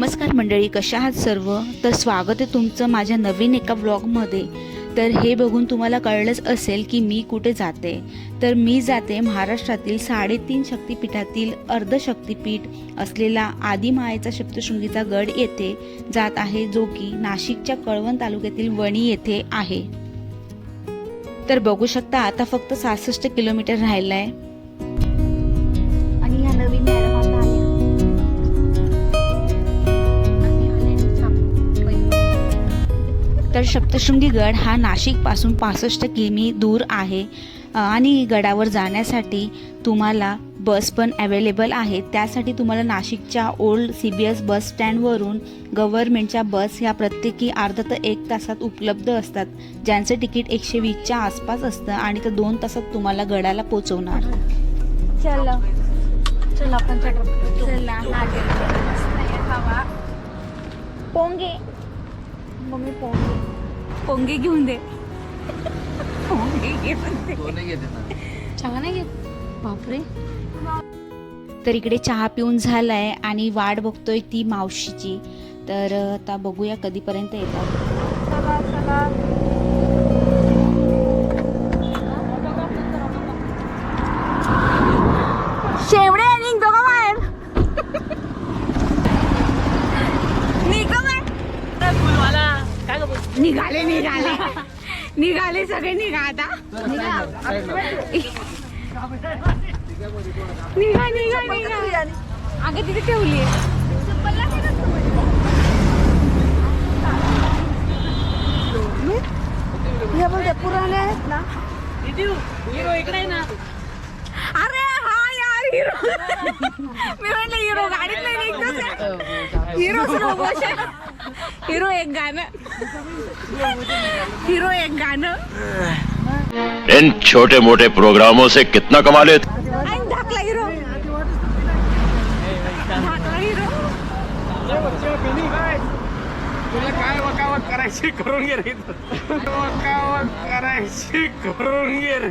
नमस्कार मंडळी कशा आहात सर्व? तर स्वागत आहे तुमचं माझ्या नवीन एका ब्लॉगमध्ये तर हे बघून तुम्हाला कळलंच असेल की मी कुठे जाते. तर मी जाते महाराष्ट्रातील साडेतीन शक्तिपीठातील अर्ध शक्तिपीठ असलेला आदिमायेचा सप्तशृंगीचा गड येथे जात आहे जो की नाशिकच्या कळवण तालुक्यातील वणी येथे आहे. तर बघू शकता आता फक्त सहासष्ट किलोमीटर राहिलं आहे आणि या नवीन तर सप्तशृंगी गड हा नाशिकपासून पासष्ट किमी दूर आहे. आणि गडावर जाण्यासाठी तुम्हाला बस पण अवेलेबल आहे. त्यासाठी तुम्हाला नाशिकच्या old C B S bus स्टँडवरून गव्हर्नमेंटच्या बस ह्या प्रत्येकी अर्धा ते एक तासात उपलब्ध असतात. ज्यांचं तिकीट एकशे वीसच्या आसपास असतं आणि तर दोन तासात तुम्हाला गडाला पोचवणार चला. चला आपण चला. हवा पोंगे. मम्मी पोंगे. पोंगे घेऊन दे. पोंगे घेऊन दे. चहा नाही घेत? बापरे. तर इकडे चहा पिऊन झालाय आणि वाट बघतोय ती मावशीची. तर आता बघूया कधीपर्यंत येतात. चला चला शेवडे निघतो का बाहेर निघ बाहेर निघाले निघाले. निघाले सगळे निघा आता. निघा. निघा निघा अगं तिथे ठेवली हे बघ पुराणे आहेत ना. अरे हा यार हिरो मी म्हटलं हिरो गाडीत नाही हिरो स्लो हिरो एक गाणं. हिरो एक गाणं. इन छोटे मोटे प्रोग्रामों से कितना कमा लेते? आणि ढाकला हिरो. ढाकला हिरो. तुला काय वकावत करायची करून घे रे इथं. वकावत करायची करून घे रे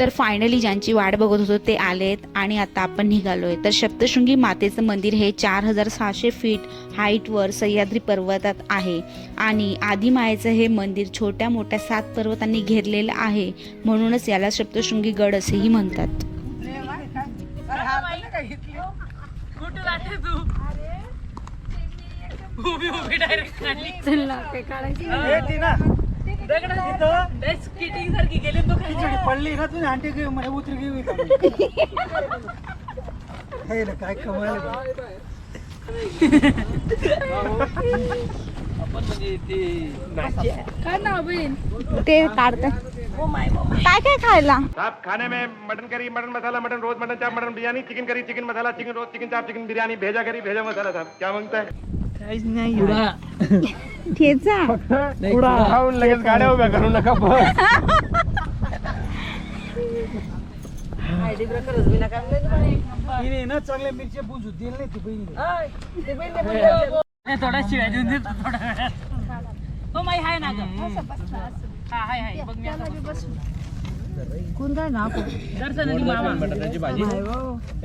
तर फायनली ज्यांची वाट बघत होतो ते आलेत आणि आता आपण निघालोय. तर सप्तशृंगी मातेचं मंदिर हे चार हजार सहाशे फीट हाईटवर सह्याद्री पर्वतात आहे. आणि आदिमायेचं हे मंदिर छोट्या मोठ्या सात पर्वतांनी घेरलेलं आहे. म्हणूनच याला सप्तशृंगी गड असेही म्हणतात. काय पडली ना तुम्ही आंटी घेऊ मला उतरी घेऊ काय कमाल ते काढते. काय काय खायला? साहब खाने में mutton curry mutton masala mutton रोज mutton chop mutton biryani chicken curry chicken masala chicken रोज चिकन चाप चिकन बिरयानी भेजा करी भेजा मसाला साहब। क्या मांगता है? ठेचा खाऊन लगेच गाड्या उभ्या करू नका बस. तिने ना चांगल्या मिरच्या बुजू दिल नाही ती बहिणी कोण काय? ना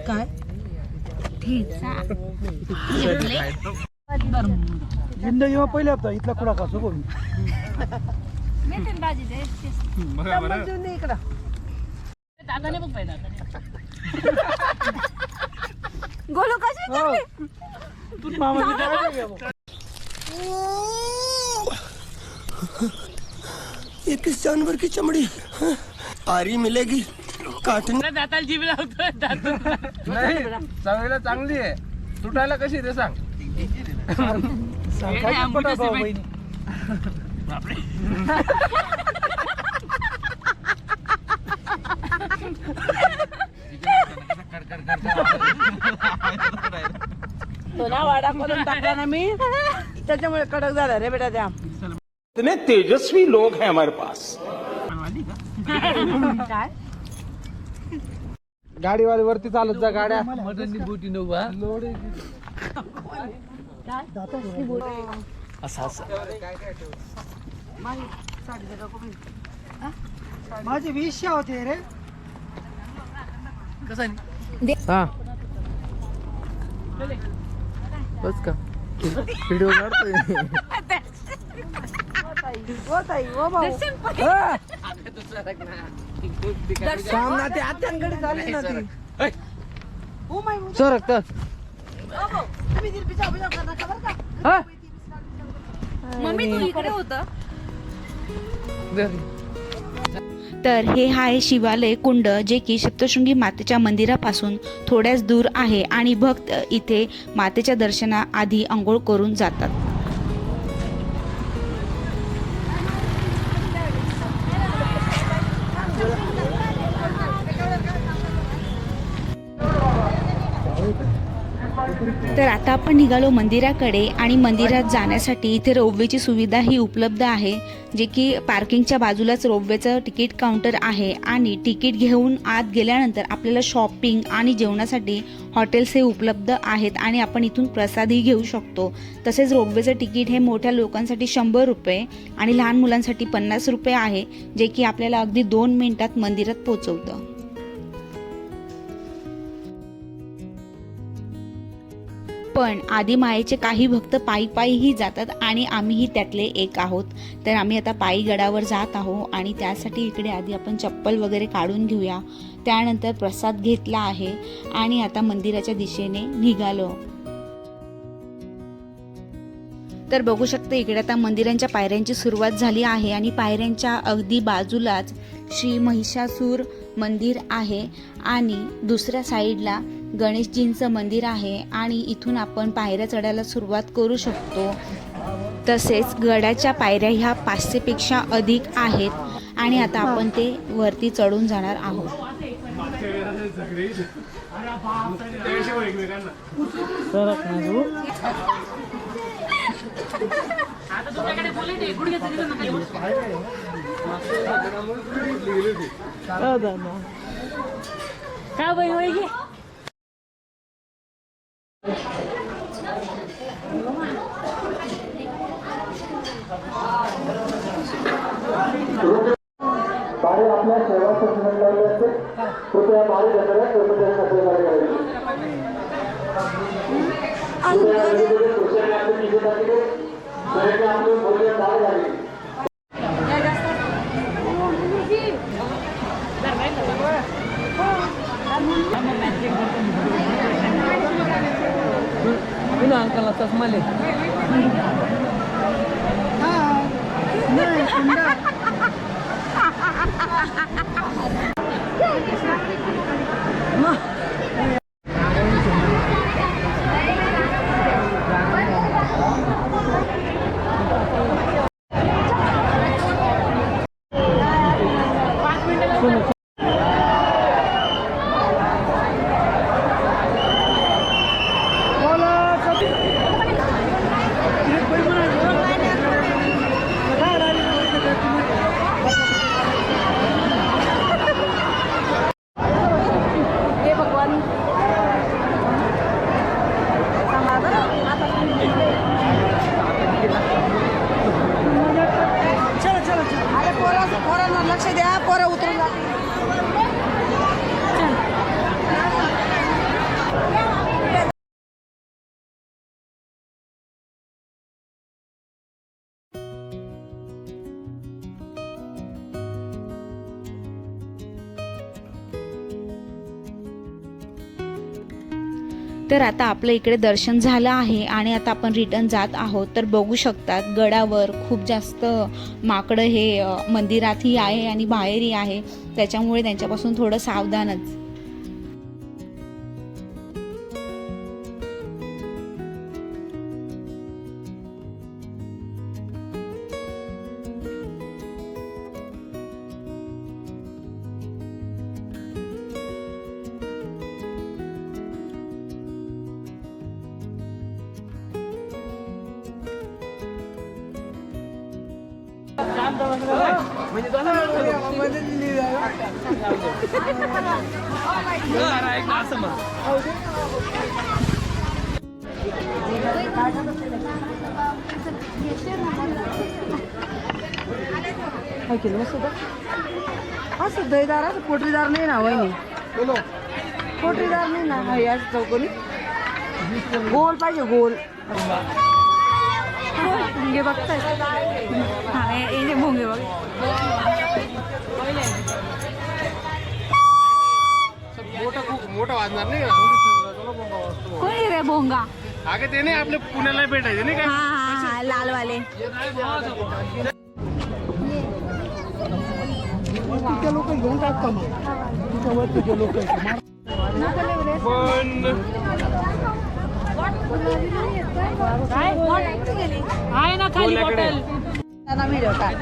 काय? जिंदगी पहिले हप्ता इथला कुडा खासो कोण. गोलू कशी टाकली? ये किस जानवर की चमड़ी हाँ? आरी मिलेगी काटने। नाही चांगलीला चांगली आहे. तुटायला कशी ते सांग. तो ना वाडा खोलून टाकला ना मी. त्याच्यामुळे कडक झाला रे बेटा त्या. इतने तेजस्वी लोग हैं हमारे पास। काय? गाडीवाले वरती चालत जा गाड्या. माझी वीसशे होते रे. हा. बस का? व्हिडिओ काढतोय सामना ते आत्यांकडे झाली ना ती. माय सरक तर तुम्ही दिल बिचाव बिचाव करणार का बरं का हा मम्मी तू इकडे होतं? तर हे आहे शिवालय कुंड जे की सप्तशृंगी मातेच्या मंदिरापासून थोड्याच दूर आहे आणि भक्त इथे मातेच्या दर्शनाआधी आंघोळ करून जातात. तर आता आपण निघालो मंदिराकडे आणि मंदिरात जाण्यासाठी इथे रोपवेची सुविधा ही उपलब्ध आहे जे की पार्किंगच्या बाजूलाच रोपवेचं तिकीट काउंटर आहे आणि तिकीट घेऊन आत गेल्यानंतर आपल्याला शॉपिंग आणि जेवणासाठी हॉटेल्स हे उपलब्ध आहेत आणि आपण इथून प्रसादही घेऊ शकतो. तसेच रोपवेचं तिकीट हे मोठ्या लोकांसाठी शंभर रुपये आणि लहान मुलांसाठी पन्नास रुपये आहे जे की आपल्याला अगदी दोन मिनिटात मंदिरात पोचवतं. पण आदी मायेचे काही भक्त पायी पायीही जातात आणि आम्हीही त्यातले एक आहोत. तर आम्ही आता पायी गडावर जात आहोत आणि त्यासाठी इकडे आधी आपण चप्पल वगैरे काढून घेऊया. त्यानंतर प्रसाद घेतला आहे आणि आता मंदिराच्या दिशेने निघालो. तर बघू शकते इकडे आता मंदिरांच्या पायऱ्यांची सुरुवात झाली आहे आणि पायऱ्यांच्या अगदी बाजूलाच श्री महिषासूर मंदिर आहे आणि दुसऱ्या साईडला गणेशजींचं मंदिर आहे आणि इथून आपण पायऱ्या चढायला सुरुवात करू शकतो. तसेच गडाच्या पायऱ्या ह्या पाचशेपेक्षा अधिक आहेत आणि आता आपण ते वरती चढून जाणार आहोत. का बाई होय गे बाहेर आपल्या सेवा मंडळाला असते. कृपया बाहेर जाणाऱ्या कर्मचाऱ्यांना अंकलला चष्मा ले. हे तर आता आपलं इकडे दर्शन झालं आहे आणि आता आपण रिटर्न जात आहोत. तर बघू शकतात गडावर खूप जास्त माकडं हे मंदिरातही आहे आणि बाहेरही आहे. त्याच्यामुळे त्यांच्यापासून थोडं सावधानच. केलं असं दहीदार असं पोटरीदार नाही ना वहिनी. पोटरीदार नाही ना याच चौकोनी. गोल पाहिजे गोल. भोंगे बघताय? हा हे बघ. मोठा खूप मोठा वाजणार नाही कोणी रे भोंगा? अगं ते नाही आपल्या पुण्याला भेटायचे नाही हा हा हा लालवाले. लोक घेऊन टाकता मग? तिच्या लोक पण त्यांना व्हिडिओ टाक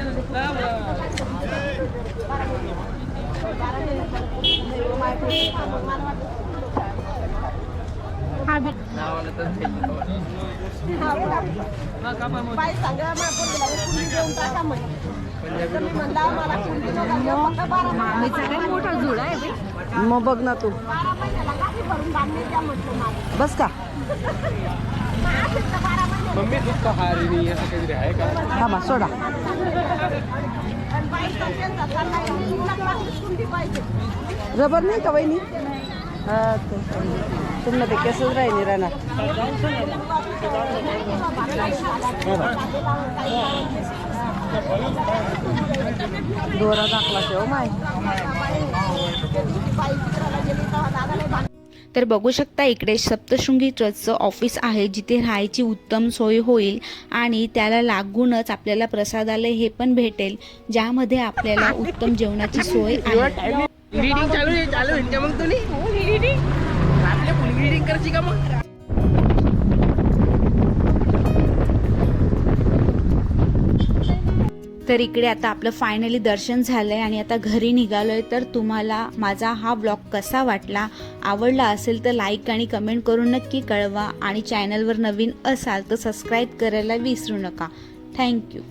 मामीचा काय मोठा जुडा आहे बाई. मग बघ ना तू. बस का? मम्मी दुःख हारिणी असं काहीतरी आहे का? थांबा सोडा. रबर नाही का वहिनी? हा, ते. तुम्हाला ते केसच राहिली राहणार. दोरा दाखला ठेव माय. तर बघू शकता इकडे सप्तशृंगी ट्रस्टचं ऑफिस आहे जिथे राहायची उत्तम सोय होईल आणि त्याला लागूनच आपल्याला प्रसादालय हे पण भेटेल ज्यामध्ये आपल्याला उत्तम जेवणाची सोय आहे. रीडिंग चालू आहे चालू मग तुम्ही? तर इकडे आता आपलं फायनली दर्शन झालंय आणि आता घरी निघालोय. तर तुम्हाला माझा हा ब्लॉग कसा वाटला आवडला असेल तर लाईक आणि कमेंट करून नक्की कळवा. आणि चॅनलवर नवीन असाल तर सबस्क्राईब करायला विसरू नका. थँक्यू